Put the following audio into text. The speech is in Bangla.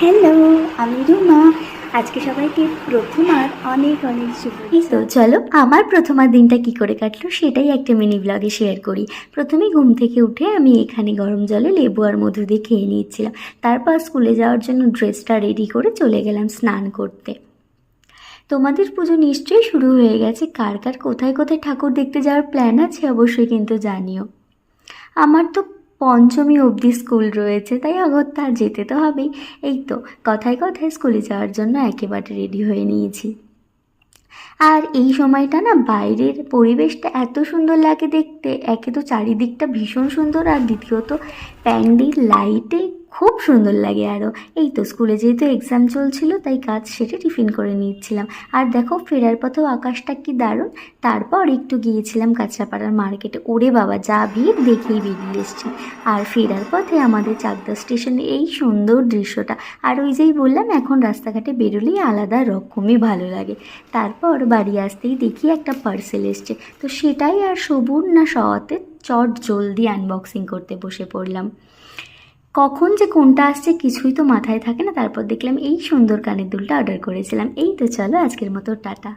হ্যালো, আমি রুমা। আজকে সবাইকে প্রথমার অনেক অনেক শুভ তো, চলো, আমার প্রথমার দিনটা কি করে কাটলো সেটাই একটা মিনি ব্লগে শেয়ার করি। প্রথমে ঘুম থেকে উঠে আমি এখানে গরম জলে লেবু আর মধু দিয়ে খেয়ে নিচ্ছিলাম তারপর স্কুলে যাওয়ার জন্য ড্রেসটা রেডি করে চলে গেলাম স্নান করতে। তোমাদের পুজো নিশ্চয়ই শুরু হয়ে গেছে। কার কার কোথায় কোথায় ঠাকুর দেখতে যাওয়ার প্ল্যান আছে অবশ্যই কিন্তু জানিও। আমার তো পঞ্চমী অবধি স্কুল রয়েছে, তাই অগত্যা যেতে তো হবেই। এই তো, কথায় কথায় স্কুলে যাওয়ার জন্য একেবারে রেডি হয়ে নিয়েছি। আর এই সময়টা না, বাইরের পরিবেশটা এত সুন্দর লাগে দেখতে। একে তো চারিদিকটা ভীষণ সুন্দর আর দ্বিতীয়ত, প্যান্ডেল, লাইটে খুব সুন্দর লাগে আরও এই তো স্কুলে যেহেতু এক্সাম চলছিল, তাই কাজ সেরে টিফিন করে নিচ্ছিলাম। আর দেখো, ফেরার পথেও আকাশটা কি দারুণ। তারপর একটু গিয়েছিলাম কাঁচরাপাড়ার মার্কেটে। ওরে বাবা, যা ভিড় দেখেই বেরিয়ে এসছি। আর ফেরার পথে আমাদের চাকদা স্টেশনে এই সুন্দর দৃশ্যটা। আর ওই যেই বললাম, এখন রাস্তাঘাটে বেরোলেই আলাদা রকমই ভালো লাগে। তারপর বাড়ি আসতেই দেখি একটা পার্সেল এসছে। তো সেটাই আর সবুর না সওয়াতে চট জলদি আনবক্সিং করতে বসে পড়লাম। কখন যে কোনটা আসছে কিছুই তো মাথায় থাকে না। তারপর দেখলাম এই সুন্দর কানের দুলটা অর্ডার করেছিলাম। এই তো চলো আজকের মতো টাটা।